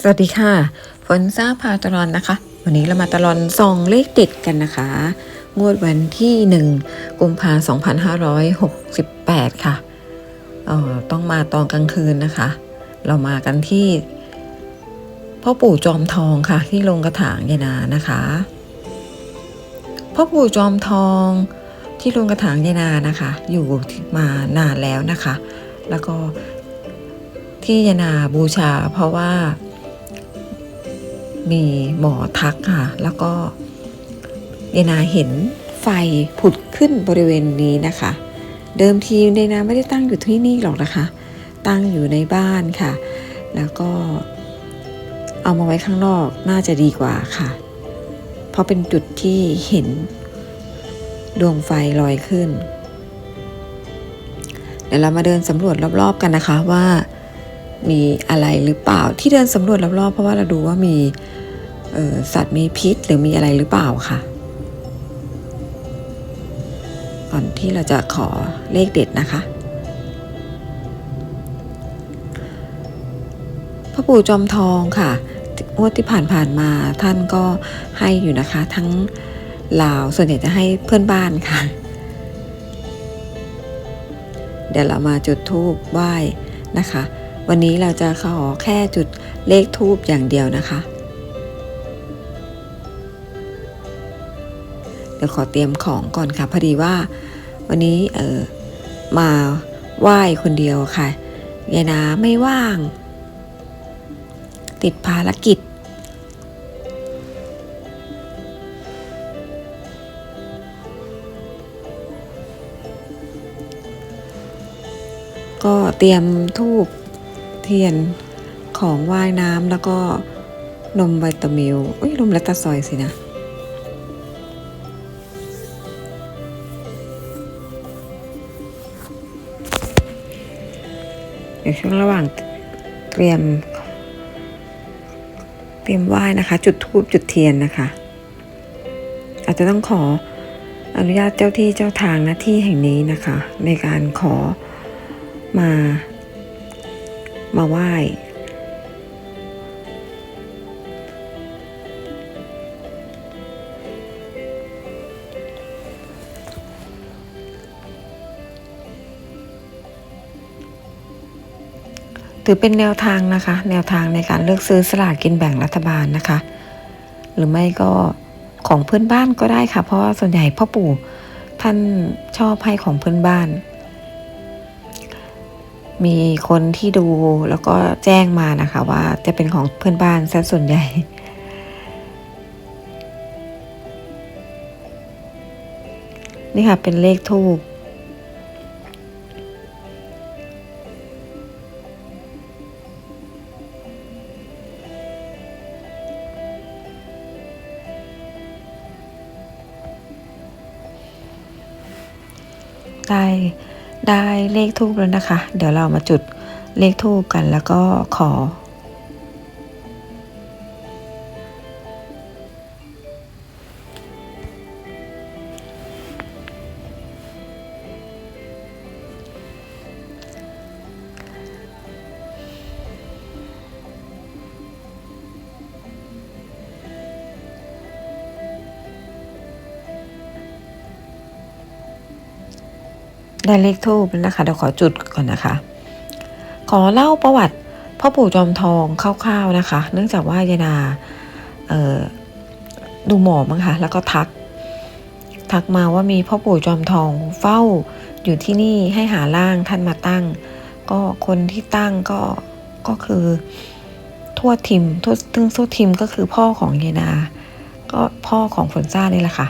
สวัสดีค่ะฝนซ่าพาตลอนนะคะ วันนี้เรามาตลอนส่องเลขเด็ดกันนะคะ งวดวันที่ 1 กุมภาพันธ์2568 ค่ะเอ่อต้องมาตอนกลางคืนนะคะ เรามากันที่พ่อปู่จอมทองค่ะ ที่ลงกระถางยายนานะคะพ่อปู่จอมทองที่ลงกระถางยายนานะคะ อยู่มานานแล้วนะคะ แล้วก็ที่ยายนาบูชาเพราะว่า มีหมอทักค่ะ แล้วก็ยายนาเห็นไฟผุดขึ้นบริเวณนี้นะคะ เดิมทียายนาไม่ได้ตั้งอยู่ที่นี่หรอกนะคะ ตั้งอยู่ในบ้านค่ะ แล้วก็เอามาไว้ข้างนอกน่าจะดีกว่าค่ะ เพราะเป็นจุดที่เห็นดวงไฟลอยขึ้น เดี๋ยวเรามาเดินสำรวจรอบๆกันนะคะว่ามีอะไรหรือเปล่าที่เดินสำรวจรอบๆเพราะว่าเราดูว่ามี สัตว์มีพิษหรือมีอะไรหรือเปล่าค่ะ ก่อนที่เราจะขอเลขเด็ดนะคะพ่อปู่จอมทองค่ะงวดที่ผ่านๆมาท่านก็ให้อยู่นะคะ ทั้งลาวส่วนใหญ่จะให้เพื่อนบ้านค่ะ เดี๋ยวเรามาจุดธูปไหว้นะคะ วันนี้เราจะขอแค่จุดเลขทูบอย่างเดียวนะคะ เดี๋ยวขอเตรียมของก่อนค่ะ พอดีว่า วันนี้เออมาไหว้คนเดียวค่ะยายนาไม่ว่าง ติดภารกิจ ก็เตรียมทูบเทียนของว่ายน้ำแล้วก็นมไวตามิลอุ้ยนมและตาซอยสินะ เดี๋ยวช่วงระหว่างเตรียม เตรียมไหว้นะคะ จุดธูปจุดเทียนนะคะ อาจจะต้องขออนุญาตเจ้าที่เจ้าทางหน้าที่แห่งนี้นะคะ ในการขอมามาไหว้ ถือเป็นแนวทางนะคะ แนวทางในการเลือกซื้อสลากกินแบ่งรัฐบาลนะคะ หรือไม่ก็ของเพื่อนบ้านก็ได้ค่ะ เพราะส่วนใหญ่พ่อปู่ท่านชอบให้ของเพื่อนบ้าน มีคนที่ดูแล้วก็แจ้งมานะคะ ว่าจะเป็นของเพื่อนบ้านซะส่วนใหญ่นี่ค่ะเป็นเลขทูบ ได้ได้เลขทูบแล้วนะคะ เดี๋ยวเรามาจุดเลขทูบกันแล้วก็ขอ ได้เลขทูบแล้วนะคะเดี๋ยวขอจุดก่อนนะคะ ขอเล่าประวัติพ่อปู่จอมทองคร่าวๆนะคะ เนื่องจากว่ายายนาดูหมอมั้งคะแล้วก็ทัก ทักมาว่ามีพ่อปู่จอมทองเฝ้าอยู่ที่นี่ให้หาร่างท่านมาตั้ง ก็คนที่ตั้งก็ก็คือทวดทิมทวดซึ่งทวดทิมก็คือพ่อของยายนา ก็พ่อของฝนซ่านี่แหละค่ะ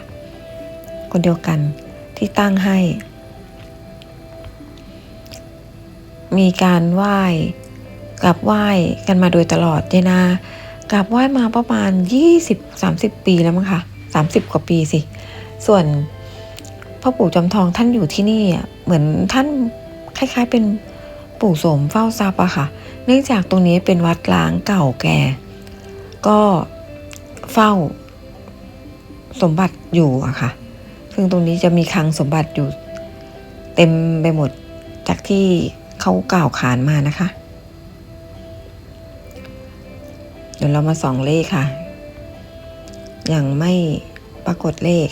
คนเดียวกันที่ตั้งให้ มีการไหว้กราบไหว้กันมาโดยตลอดเจนากราบไหว้มาประมาณ 20-30 ปีแล้วมั้งคะ30 กว่าปีสิ ส่วนพ่อปู่จอมทองท่านอยู่ที่นี่อะเหมือนท่านคล้าย ๆ เป็นปู่โสมเฝ้าทรัพย์อะค่ะ เนื่องจากตรงนี้เป็นวัดล้างเก่าแก่ ก็เฝ้าสมบัติอยู่อะค่ะ ซึ่งตรงนี้จะมีคลังสมบัติอยู่เต็มไปหมดจากที่ เขากล่าวขานมานะคะ เดี๋ยวเรามาส่องเลขค่ะ ยังไม่ปรากฏเลข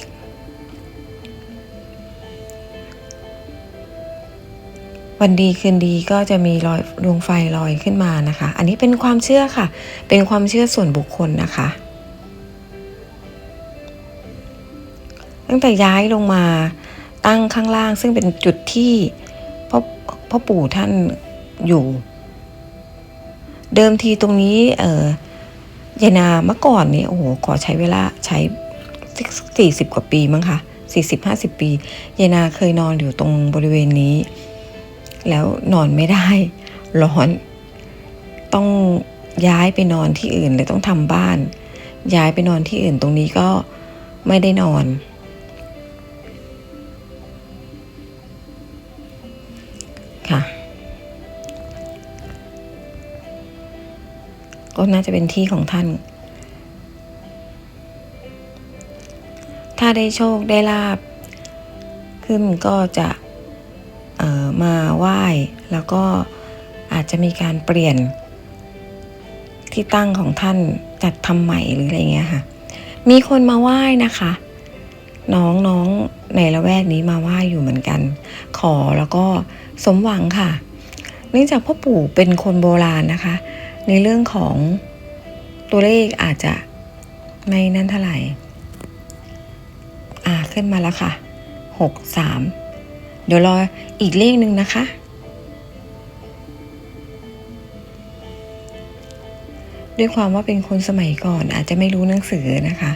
วันดีคืนดีก็จะมีรอยดวงไฟลอยขึ้นมานะคะ อันนี้เป็นความเชื่อค่ะ เป็นความเชื่อส่วนบุคคลนะคะ ตั้งแต่ย้ายลงมาตั้งข้างล่างซึ่งเป็นจุดที่ พ่อปู่ท่านอยู่ เดิมทีตรงนี้ เออยายนาเมื่อก่อนนี้โอ้โหขอใช้เวลาใช้สี่สิบกว่าปีมั้งคะสี่สิบห้าสิบปียายนาเคยนอนอยู่ตรงบริเวณนี้ แล้วนอนไม่ได้ ร้อน ต้องย้ายไปนอนที่อื่นเลยต้องทำบ้าน ย้ายไปนอนที่อื่นตรงนี้ก็ไม่ได้นอน ก็น่าจะเป็นที่ของท่าน ถ้าได้โชคได้ลาบขึ้นก็จะมาไหว้แล้วก็อาจจะมีการเปลี่ยนที่ตั้งของท่านจัดทำใหม่หรืออะไรเงี้ยค่ะ มีคนมาไหว้นะคะ น้องน้องในละแวกนี้มาไหว้อยู่เหมือนกัน ขอแล้วก็สมหวังค่ะ เนื่องจากพ่อปู่เป็นคนโบราณนะคะ ในเรื่องของตัวเลขอาจจะไม่นั่นเท่าไหร่ อ่าขึ้นมาแล้วค่ะหกสามเดี๋ยวรออีกเลขหนึ่งนะคะ ด้วยความว่าเป็นคนสมัยก่อนอาจจะไม่รู้หนังสือนะคะ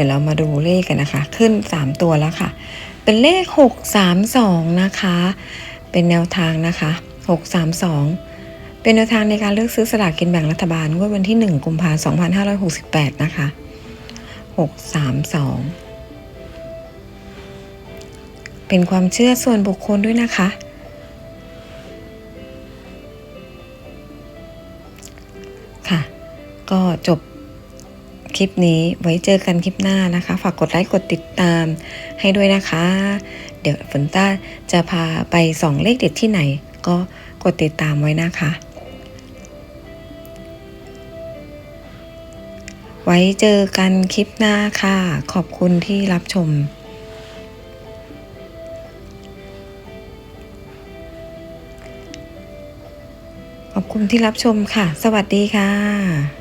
ดี๋ยวเรามาดูเลขกันนะคะ ขึ้น 3 ตัวแล้วค่ะ เป็นเลข 632 นะคะ เป็นแนวทางนะคะ 632 เป็นแนวทางในการเลือกซื้อสลากกินแบ่งรัฐบาลงวดวันที่ 1 กุมภาพันธ์2568 นะคะ 632 เป็นความเชื่อส่วนบุคคลด้วยนะคะค่ะก็จบ คลิปนี้ไว้เจอกันคลิปหน้านะคะ ฝากกดไลค์กดติดตามให้ด้วยนะคะ เดี๋ยวฝนต้าจะพาไปส่องเลขเด็ดที่ไหน ก็กดติดตามไว้นะคะ ไว้เจอกันคลิปหน้าค่ะ ขอบคุณที่รับชมขอบคุณที่รับชมค่ะ สวัสดีค่ะ